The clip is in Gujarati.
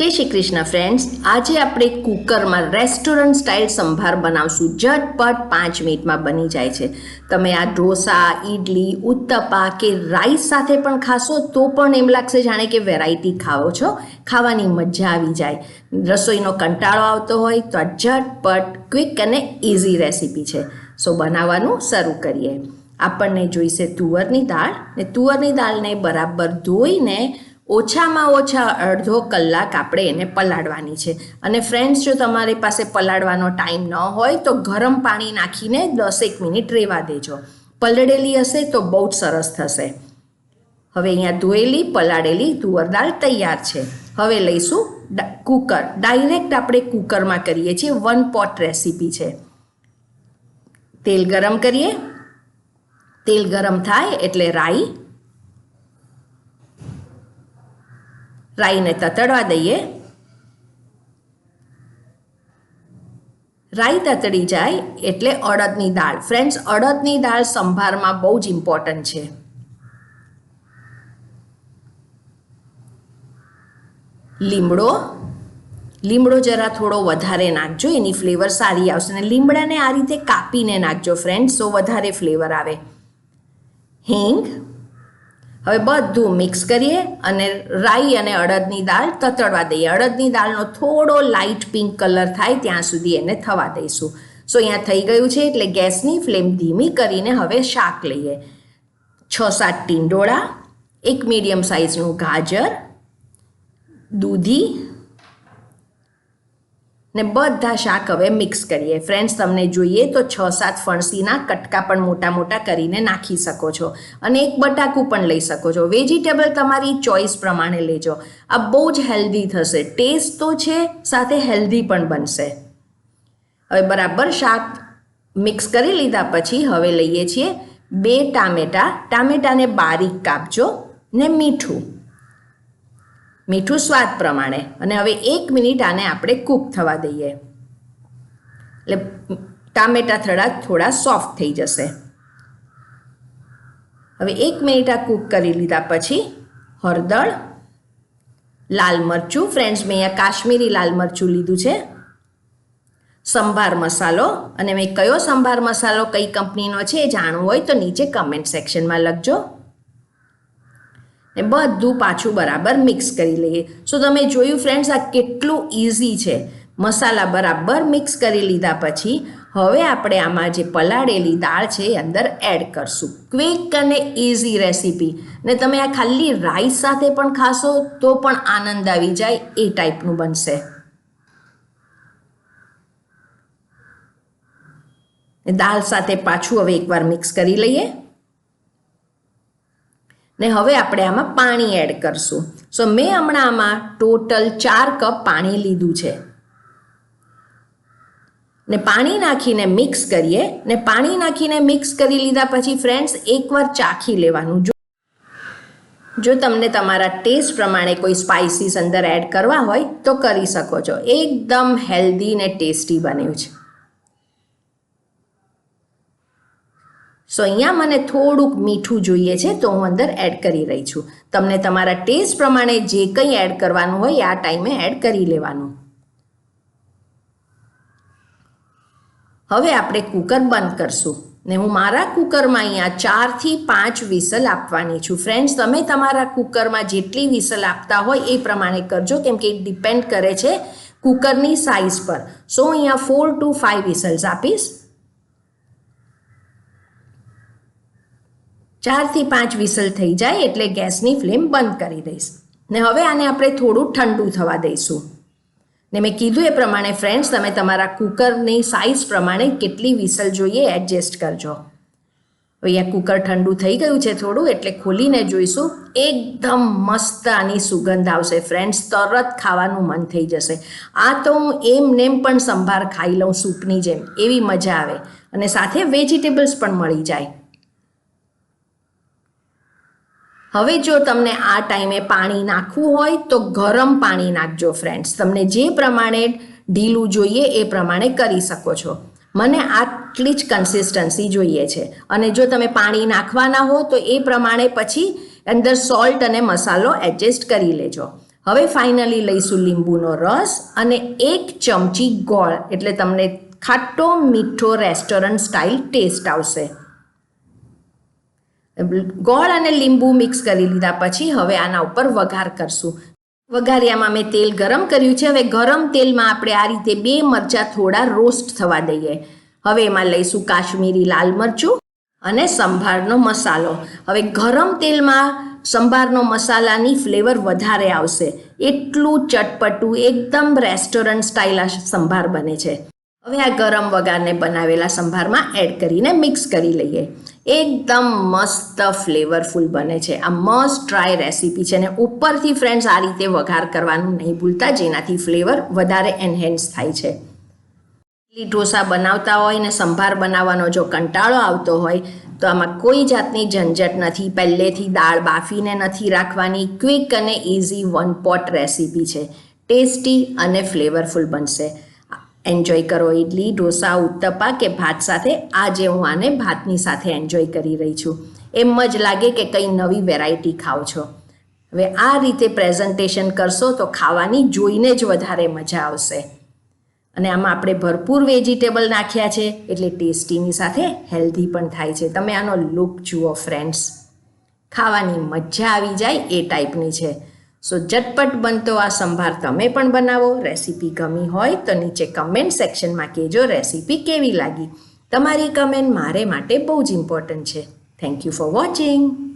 જય શ્રી કૃષ્ણ ફ્રેન્ડ્સ આજે આપણે કુકરમાં રેસ્ટોરન્ટ સ્ટાઇલ સંભાર બનાવશું. ઝટપટ પાંચ મિનિટમાં બની જાય છે. તમે આ ઢોસા ઇડલી ઉત્તપા કે રાઈસ સાથે પણ ખાશો તો પણ એમ લાગશે જાણે કે વેરાયટી ખાઓ છો. ખાવાની મજા આવી જાય. રસોઈનો કંટાળો આવતો હોય તો આ ઝટપટ ક્વિક અને ઇઝી રેસીપી છે. સો બનાવવાનું શરૂ કરીએ. આપણને જોઈશે તુવરની દાળ ને તુવરની દાળને બરાબર ધોઈને ઓછામાં ઓછા અડધો કલાક આપણે એને પલાળવાની છે. અને ફ્રેન્ડ્સ જો તમારી પાસે પલાળવાનો ટાઈમ ન હોય, તો ગરમ પાણી નાખીને દસેક મિનિટ રહેવા દેજો. પલળેલી હશે તો બહુ જ સરસ થશે. હવે અહીંયા ધોયેલી, પલાળેલી તુવર દાળ તૈયાર છે. હવે લઈશું કુકર ડાયરેક્ટ આપણે કુકરમાં કરીએ છીએ. વન પોટ રેસીપી છે. તેલ ગરમ કરીએ. તેલ ગરમ થાય એટલે રાઈ રાઈને તતડવા દઈએ. રાઈ તતડી જાય એટલે અડદની દાળ. ફ્રેન્ડ્સ અડદની દાળ સંભારમાં બહુ જ ઇમ્પોર્ટન્ટ છે. લીમડો. લીમડો જરા થોડો વધારે નાખજો, એની ફ્લેવર સારી આવશે. અને લીમડાને આ રીતે કાપીને નાખજો ફ્રેન્ડ તો વધારે ફ્લેવર આવે. હિંગ. હવે બધું મિક્સ કરીએ અને રાઈ અને અડદની દાળ તતડવા દઈએ. અડદની દાળનો થોડો લાઇટ પિંક કલર થાય ત્યાં સુધી એને થવા દઈશું. સો અહીંયા થઈ ગયું છે એટલે ગેસની ફ્લેમ ધીમી કરીને હવે શાક લઈએ. છ સાત ટીંડોળા, એક મીડિયમ સાઇઝનું ગાજર, દૂધી ને બધા શાક હવે મિક્સ કરીએ. ફ્રેન્ડ્સ તમને જોઈએ તો છ સાત ફણસીના કટકા પણ મોટા મોટા કરીને નાખી શકો છો અને એક બટાકું પણ લઈ શકો છો. વેજીટેબલ તમારી ચોઈસ પ્રમાણે લેજો. આ બહુ જ હેલ્ધી થશે. ટેસ્ટ તો છે, સાથે હેલ્ધી પણ બનશે. હવે બરાબર શાક મિક્સ કરી લીધા પછી હવે લઈએ છીએ બે ટામેટા. ટામેટાને બારીક કાપજો ને મીઠું. મીઠું સ્વાદ પ્રમાણે. અને હવે એક મિનિટ આને આપણે કૂક થવા દઈએ. એટલે ટામેટા થોડા થોડા સોફ્ટ થઈ જશે. હવે એક મિનિટ આ કૂક કરી લીધા પછી હળદર, લાલ મરચું, ફ્રેન્ડ્સ, મેં અહીંયા કાશ્મીરી લાલ મરચું લીધું છે. સંભાર મસાલો, અને મેં કયો સંભાર મસાલો કઈ કંપનીનો છે એ જાણવું હોય તો નીચે કમેન્ટ સેક્શનમાં લખજો. ને બધું પાછું બરાબર મિક્સ કરી લઈએ. સો તમે જોયું ફ્રેન્ડ્સ આ કેટલું ઇઝી છે. મસાલા બરાબર મિક્સ કરી લીધા પછી, હવે આપણે આમાં જે પલાળેલી દાળ છે એ અંદર એડ કરશું. ક્વિક અને ઇઝી રેસીપી ને તમે આ ખાલી રાઈસ સાથે પણ ખાશો, તો પણ આનંદ આવી જાય, એ ટાઈપનું બનશે. દાળ સાથે પાછું હવે એકવાર મિક્સ કરી લઈએ. ને હવે આપણે આમાં પાણી એડ કરશું. સો મેં હમણાં આમાં ટોટલ ચાર કપ પાણી લીધું છે. ને પાણી નાખીને મિક્સ કરીએ. ને પાણી નાખીને મિક્સ કરી લીધા પછી ફ્રેન્ડ્સ એકવાર ચાખી લેવાનું. જો જો તમને તમારા ટેસ્ટ પ્રમાણે કોઈ સ્પાઇસીસ અંદર એડ કરવા હોય, તો કરી શકો છો. એકદમ હેલ્ધી ને ટેસ્ટી બન્યું છે. સો અહીંયા મને થોડુંક મીઠું જોઈએ છે તો હું અંદર એડ કરી રહી છું. તમને તમારા ટેસ્ટ પ્રમાણે જે કંઈ એડ કરવાનું હોય આ ટાઈમે એડ કરી લેવાનું. હવે આપણે કુકર બંધ કરશું. ને હું મારા કુકરમાં અહીંયા ચારથી પાંચ વિસલ આપવાની છું. ફ્રેન્ડ્સ તમે તમારા કુકરમાં જેટલી વિસલ આપતા હોય એ પ્રમાણે કરજો, કેમ કે ડિપેન્ડ કરે છે કુકરની સાઇઝ પર. સો અહીંયા ફોર ટુ ફાઇવ વિસલ્સ આપીશ. ચારથી પાંચ વિસલ થઈ જાય એટલે ગેસની ફ્લેમ બંધ કરી દઈશ. ને હવે આને આપણે થોડું ઠંડુ થવા દઈશું. ને મેં કીધું એ પ્રમાણે ફ્રેન્ડ્સ તમે તમારા કુકરની સાઇઝ પ્રમાણે કેટલી વિસલ જોઈએ એડજસ્ટ કરજો. અહીંયા કુકર ઠંડુ થઈ ગયું છે થોડું, એટલે ખોલીને જોઈશું. એકદમ મસ્ત આની સુગંધ આવશે. ફ્રેન્ડ્સ તરત ખાવાનું મન થઈ જશે. આ તો હું એમ નેમ પણ સંભાર ખાઈ લઉં સૂપની જેમ. એવી મજા આવે. અને સાથે વેજીટેબલ્સ પણ મળી જાય. હવે જો તમને આ ટાઈમે પાણી નાખવું હોય તો ગરમ પાણી નાખજો ફ્રેન્ડ્સ તમને જે પ્રમાણે ઢીલું જોઈએ એ પ્રમાણે કરી શકો છો. મને આટલી જ કન્સિસ્ટન્સી જોઈએ છે. અને જો તમે પાણી નાખવાના હો તો એ પ્રમાણે પછી અંદર સોલ્ટ અને મસાલો એડજસ્ટ કરી લેજો. હવે ફાઇનલી લઈશું લીંબુનો રસ અને એક ચમચી ગોળ. એટલે તમને ખાટો મીઠો રેસ્ટોરન્ટ સ્ટાઇલ ટેસ્ટ આવશે. ગોળ અને લીંબુ મિક્સ કરી લીધા પછી હવે આના ઉપર વઘાર કરશું. વઘારિયામાં મેં તેલ ગરમ કર્યું છે. હવે ગરમ તેલમાં આપણે આ રીતે બે મરચાં થોડા રોસ્ટ થવા દઈએ. હવે એમાં લઈશું કાશ્મીરી લાલ મરચું અને સંભારનો મસાલો. હવે ગરમ તેલમાં સંભારનો મસાલાની ફ્લેવર વધારે આવશે. એટલું ચટપટું, એકદમ રેસ્ટોરન્ટ સ્ટાઇલ સંભાર બને છે. હવે આ ગરમ વઘારને બનાવેલા સંભારમાં એડ કરીને મિક્સ કરી લઈએ. એકદમ મસ્ત ફ્લેવરફુલ બને છે. આ મસ્ટ ટ્રાય રેસીપી છે અને ઉપરથી ફ્રેન્ડ્સ આ રીતે વઘાર કરવાનું નહીં ભૂલતા, જેનાથી ફ્લેવર વધારે એન્હેન્સ થાય છે. ઇડલી ઢોસા બનાવતા હોય ને સંભાર બનાવવાનો જો કંટાળો આવતો હોય, તો આમાં કોઈ જાતની ઝંઝટ નથી. પહેલેથી દાળ બાફીને નથી રાખવાની. ક્વિક અને ઇઝી વન પોટ રેસીપી છે. ટેસ્ટી અને ફ્લેવરફુલ બનશે. એન્જોય કરો ઇડલી ઢોસા, ઉત્તપા કે ભાત સાથે. આજે હું આને ભાતની સાથે એન્જોય કરી રહી છું. એમ જ લાગે કે કંઈ નવી વેરાયટી ખાઓ છો. હવે આ રીતે પ્રેઝન્ટેશન કરશો તો ખાવાની જોઈને જ વધારે મજા આવશે. અને આમાં આપણે ભરપૂર વેજીટેબલ નાખ્યા છે, એટલે ટેસ્ટીની સાથે હેલ્ધી પણ થાય છે. તમે આનો લુક જુઓ ફ્રેન્ડ્સ ખાવાની મજા આવી જાય એ ટાઈપની છે. સો ઝટપટ બનતો આ સંભાર તમે પણ બનાવો. રેસીપી ગમી હોય તો નીચે કમેન્ટ સેક્શનમાં કહેજો રેસીપી કેવી લાગી. તમારી કમેન્ટ મારે માટે બહુ જ ઇમ્પોર્ટન્ટ છે. Thank you for watching